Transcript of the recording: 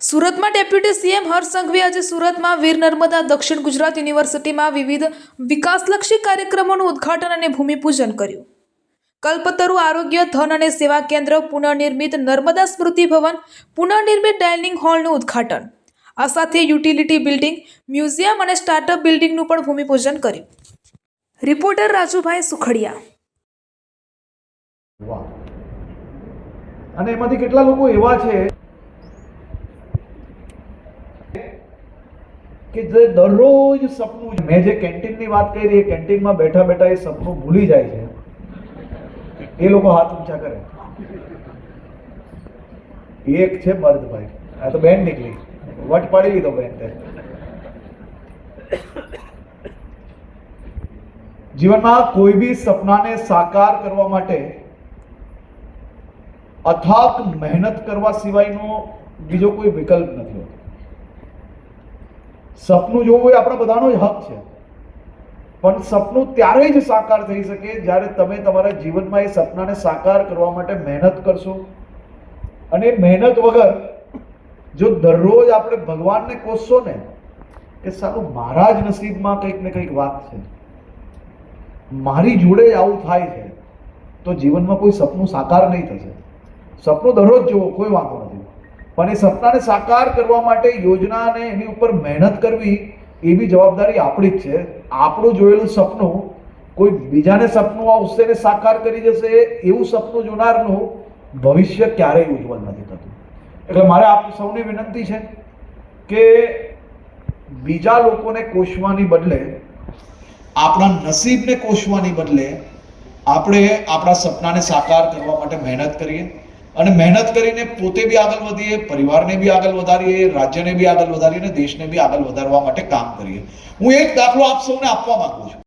સુરતમાં deputy CM Harsh Sanghavi આજે સુરતમાં વીર નર્મદા દક્ષિણ ગુજરાત યુનિવર્સિટીમાં વિવિધ વિકાસલક્ષી કાર્યક્રમોનું ઉદ્ઘાટન અને ભૂમિપૂજન કર્યું. કલ્પતરુ આરોગ્ય, ધન અને સેવા કેન્દ્ર, પુનઃનિર્મિત નર્મદા સ્મૃતિ ભવન, પુનઃનિર્મિત ડાઇનિંગ હોલનું ઉદ્ઘાટન. આ સાથે યુટિલિટી બિલ્ડિંગ, મ્યુઝિયમ અને સ્ટાર્ટઅપ બિલ્ડિંગનું પણ ભૂમિપૂજન કર્યું. રિપોર્ટર રાજુભાઈ સુખડિયા. અને એમાંથી કેટલા લોકો એવા છે કે જે દરરોજ સપનું, મેં જે કેન્ટીનની વાત કરી, એ કેન્ટીનમાં બેઠા બેઠા એ સપનું ભૂલી જાય છે. એ લોકો હાથ ઊંચા કરે. એક છે મર્દભાઈ. આ તો બેન નીકળી. વટ પાડી લીધો બેન તે. જીવનમાં કોઈ બી સપનાને સાકાર કરવા માટે અથાક મહેનત કરવા સિવાયનો બીજો કોઈ વિકલ્પ નથી હોતો. સપનું જોવું એ આપણા બધાનો જ હક છે. પણ સપનું ત્યારે જ સાકાર થઈ શકે જ્યારે તમે તમારા જીવનમાં એ સપનાને સાકાર કરવા માટે મહેનત કરશો. અને મહેનત વગર જો દરરોજ આપણે ભગવાનને કોસશો ને કે સારું મારા જ નસીબમાં કંઈક ને કંઈક વાત છે. મારી જોડે આવું થાય છે, તો જીવનમાં કોઈ સપનું સાકાર નહીં થશે. સપનું દરરોજ જુઓ કોઈ વાંધો નથી. પણ એ સપનાને સાકાર કરવા માટે યોજના અને એની ઉપર મહેનત કરવી એ બી જવાબદારી આપણી જ છે. આપણું જોયેલું સપનું કોઈ બીજાને સપનું આવશે ને સાકાર કરી જશે એવું સપનું જોનારનું ભવિષ્ય ક્યારેય ઉજ્જવળ નથી થતું. એટલે મારે આપ સૌને વિનંતી છે કે બીજા લોકોને કોશવાની બદલે, આપણા નસીબને કોશવાની બદલે આપણે આપણા સપનાને સાકાર કરવા માટે મહેનત કરીએ. અને મહેનત કરીને પોતે બી આગળ વધીએ, પરિવારને બી આગળ વધારીએ, રાજ્યને બી આગળ વધારીએ અને દેશને બી આગળ વધારવા માટે કામ કરીએ. હું એક દાખલો આપ સૌને આપવા માંગુ છું.